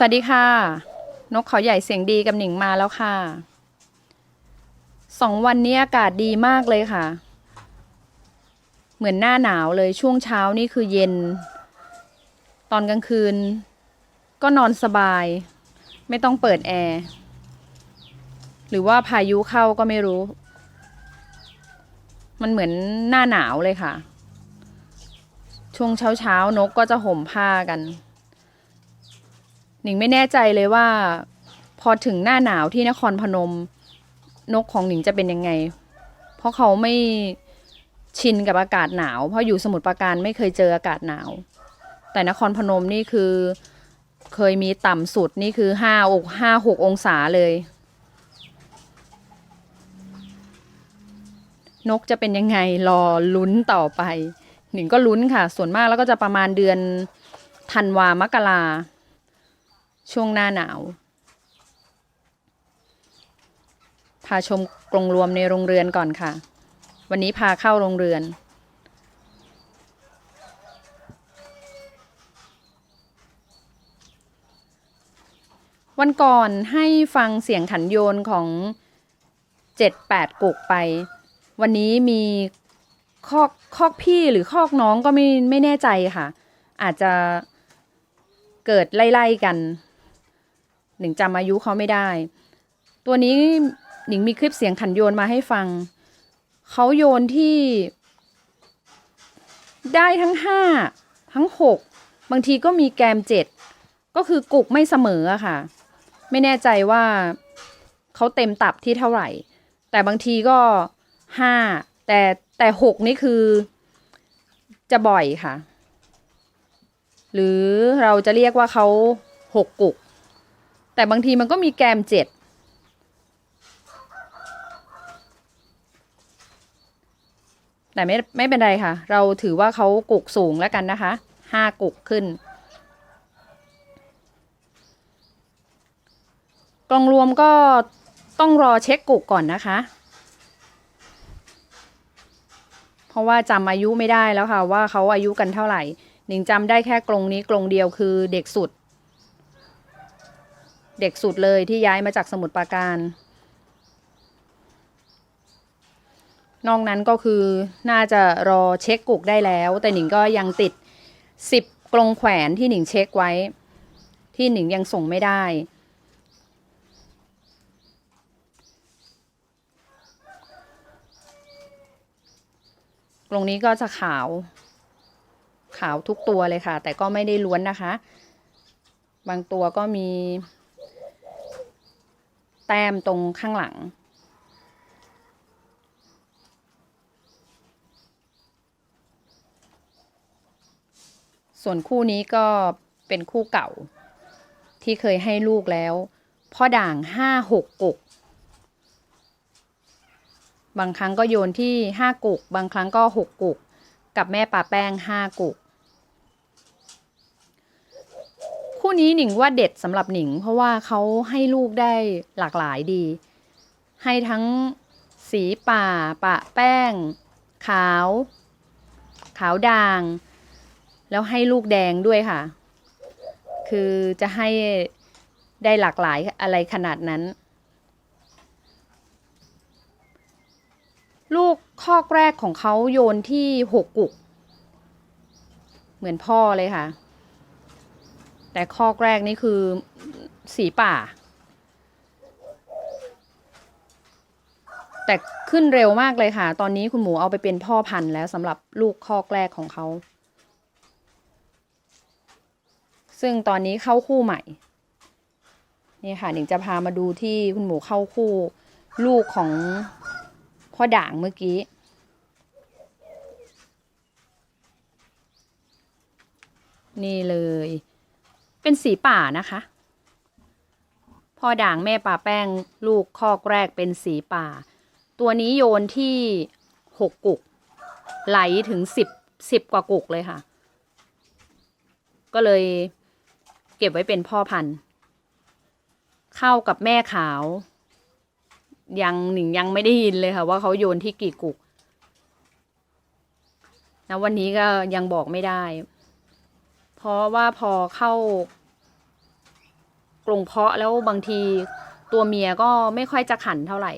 สวัสดีค่ะ นกเขาใหญ่เสียงดีกับหนิงมาแล้วค่ะสองวันนี้อากาศดีมากเลยค่ะ เหมือนหน้าหนาวเลยช่วงเช้านี่คือเย็น ตอนกลางคืน ก็นอนสบาย ไม่ต้องเปิดแอร์ หรือว่าพายุเข้าก็ไม่รู้ มันเหมือนหน้าหนาวเลยค่ะ ช่วงเช้าเช้านกก็จะห่มผ้ากัน หนิงไม่แน่ใจเลยว่า พอถึงหน้าหนาวที่นครพนม นกของหนิงจะเป็นยังไง เพราะเขาไม่ชินกับอากาศหนาว เพราะอยู่สมุทรปราการไม่เคยเจออากาศหนาว แต่นครพนมนี่คือเคยมีต่ำสุดนี่คือห้าอกห้าหกองศาเลย นกจะเป็นยังไงรอลุ้นต่อไป หนิงก็ลุ้นค่ะ ส่วนมากแล้วก็จะประมาณเดือนธันวามกรา ช่วงหน้าหนาว พาชมกรงรวมในโรงเรือนก่อนค่ะ วันนี้พาเข้าโรงเรือน วันก่อนให้ฟังเสียงขันโยนของเจ็ดแปดกุกไป วันนี้มีคอกคอกพี่หรือคอกน้องก็ไม่ไม่แน่ใจค่ะ อาจจะเกิดไล่ๆกัน หนิงจำอายุเขาไม่ได้ ตัวนี้หนิงมีคลิปเสียงขันโยนมาให้ฟัง เขาโยนที่ ได้ทั้งห้าทั้งหกบางทีก็มีแกมเจ็ดก็คือกุกไม่เสมอค่ะ ไม่แน่ใจว่าเขาเต็มตับที่เท่าไหร่ แต่บางทีก็ห้าแต่แต่หกนี่คือจะบ่อยค่ะ หรือเราจะเรียกว่าเขาหกกุก แต่บางทีมันก็มีแกมเจ็ดแต่ไม่ไม่เป็นไรค่ะ เราถือว่าเขากุกสูงแล้วกันนะคะห้ากุกขึ้น กล่องรวมก็ต้องรอเช็คกุกก่อนนะคะ เพราะว่าจำอายุไม่ได้แล้วค่ะว่าเขาอายุกันเท่าไหร่หนิงจำได้แค่กรงนี้กรงเดียวคือเด็กสุด เด็กสุดเลยที่ย้ายมาจากสมุทรปราการ นอกนั้นก็คือน่าจะรอเช็คกุกได้แล้ว แต่หนิงก็ยังติดสิบกรงแขวนที่หนิงเช็คไว้ ที่หนิงยังส่งไม่ได้ กรงนี้ก็จะขาวขาวทุกตัวเลยค่ะ แต่ก็ไม่ได้ล้วนนะคะ บางตัวก็มี แต้มตรงข้างหลัง ส่วนคู่นี้ก็เป็นคู่เก่า ที่เคยให้ลูกแล้ว พ่อด่างห้าหกกุก บางครั้งก็โยนที่ห้ากุก บางครั้งก็หกกุก กับแม่ปลาแป้งห้ากุก คู่นี้หนิงว่าเด็ดสำหรับหนิง เพราะว่าเขาให้ลูกได้หลากหลายดี ให้ทั้งสีป่า ปะแป้ง ขาว ขาวด่าง แล้วให้ลูกแดงด้วยค่ะ คือจะให้ได้หลากหลายอะไรขนาดนั้น ลูกคอกแรกของเขาโยนที่หกกุก เหมือนพ่อเลยค่ะ แต่คอกแรกนี่คือสีป่า แต่ขึ้นเร็วมากเลยค่ะ ตอนนี้คุณหมูเอาไปเป็นพ่อพันธุ์แล้วสำหรับลูกคอกแรกของเขา ซึ่งตอนนี้เข้าคู่ใหม่ นี่ค่ะหนิงจะพามาดูที่คุณหมูเข้าคู่ลูกของพ่อด่างเมื่อกี้นี่เลย เป็นสีป่านะคะ พ่อด่างแม่ป่าแป้งลูกคอกแรกเป็นสีป่า ตัวนี้โยนที่หกกุก ไหลถึงสิบสิบกว่ากุกเลยค่ะ ก็เลยเก็บไว้เป็นพ่อพันธุ์ เข้ากับแม่ขาว ยังหนิงยังไม่ได้ยินเลยค่ะ ว่าเขาโยนที่กี่กุกนะวันนี้ก็ยังบอกไม่ได้ เพราะว่าพอเข้า กรงเพาะแล้วบางทีตัวเมียก็ไม่ค่อยจะขันเท่าไหร่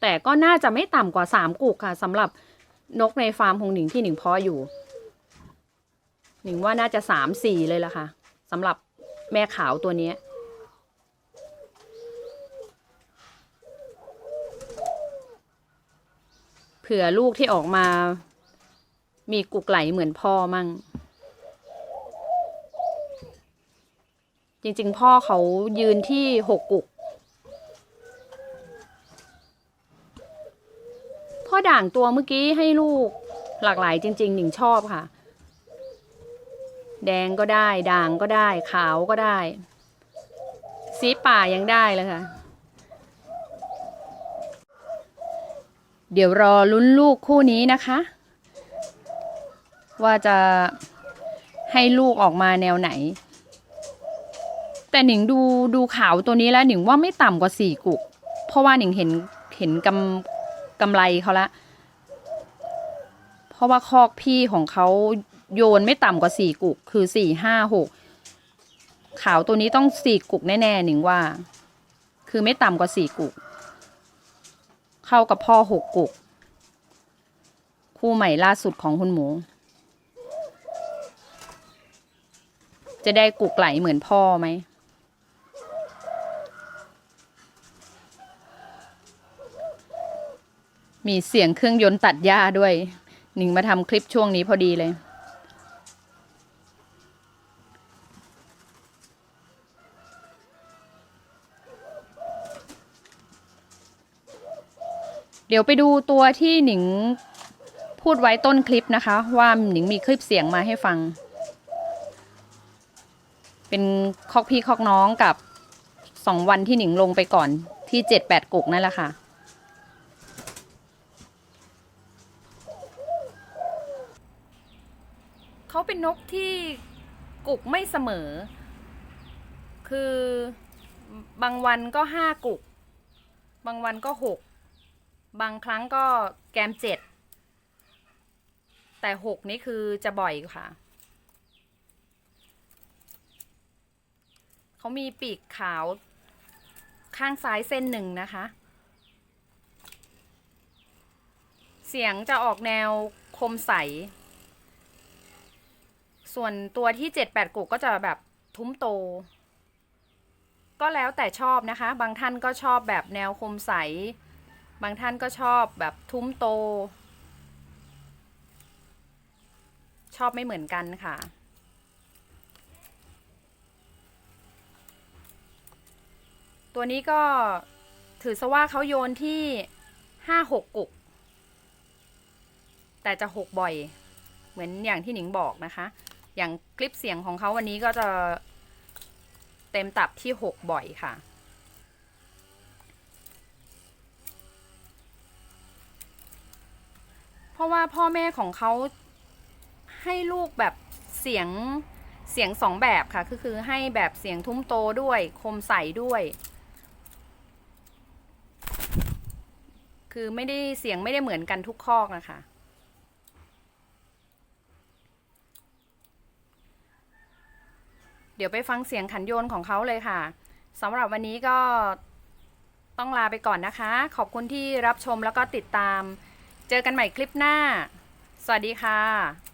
แต่ก็น่าจะไม่ต่ำกว่าสามกุกค่ะสำหรับนกในฟาร์มของหนิงที่หนิงเพาะอยู่ หนิงว่าน่าจะสามสี่เลยล่ะค่ะสำหรับแม่ขาวตัวนี้เผื่อลูกที่ออกมา มีกุกไหลเหมือนพ่อมั่ง จริง ๆ พ่อเขายืนที่หกกุก พ่อด่างตัวเมื่อกี้ให้ลูกหลากหลายจริง ๆ หนิงชอบค่ะ แดงก็ได้ ด่างก็ได้ ขาวก็ได้ สีป่ายังได้เลยค่ะ เดี๋ยวรอลุ้นลูกคู่นี้นะคะ ว่าจะให้ลูกออกมาแนวไหน แต่หนิงดูดูขาวตัวนี้แล้วหนิงว่าไม่ต่ำกว่าสี่กุก เพราะว่าหนิงเห็นเห็นกำกำไรเขาละ เพราะว่าคอกพี่ของเขาโยนไม่ต่ำกว่าสี่กุก คือสี่ห้าหกขาวตัวนี้ต้องสี่กุกแน่ๆหนิงว่า คือไม่ต่ำกว่าสี่กุก เข้ากับพ่อหกกุก คู่ใหม่ล่าสุดของคุณหมูจะได้กุกไหลเหมือนพ่อไหม มีเสียงเครื่องยนต์ตัดหญ้าด้วย หนิงมาทำคลิปช่วงนี้พอดีเลย เดี๋ยวไปดูตัวที่หนิงพูดไว้ต้นคลิปนะคะ ว่าหนิงมีคลิปเสียงมาให้ฟัง เป็นคอกพี่คอกน้องกับสองวันที่หนิงลงไปก่อนที่เจ็ดแปดกุกนั่นแหละค่ะ เขาเป็นนกที่กุกไม่เสมอ คือบางวันก็ห้ากุก บางวันก็หก บางครั้งก็แกมเจ็ด แต่หกนี่คือจะบ่อยค่ะ เขามีปีกขาวข้างซ้ายเส้นหนึ่งนะคะ เสียงจะออกแนวคมใส ส่วนตัวที่เจ็ดแปดกุกก็จะแบบทุ้มโต ก็แล้วแต่ชอบนะคะ บางท่านก็ชอบแบบแนวคมใส บางท่านก็ชอบแบบทุ้มโต ชอบไม่เหมือนกันค่ะตัวนี้ก็ถือซะว่าเขาโยนที่ห้าหกกุก แต่จะหกบ่อย เหมือนอย่างที่หนิงบอกนะคะ อย่างคลิปเสียงของเขาวันนี้ก็จะเต็มตับที่หกบ่อยค่ะ เพราะว่าพ่อแม่ของเขาให้ลูกแบบเสียงเสียงสองแบบค่ะ ก็คือให้แบบเสียงทุ้มโตด้วย คมใสด้วย คือไม่ได้เสียงไม่ได้เหมือนกันทุกคอกนะคะ ดี๋ยวไปฟังเสียงขันโยนของเขาเลยค่ะสำหรับวันนี้ก็ต้องลาไปก่อนนะคะ ขอบคุณที่รับชมแล้วก็ติดตาม เจอกันใหม่คลิปหน้า สวัสดีค่ะ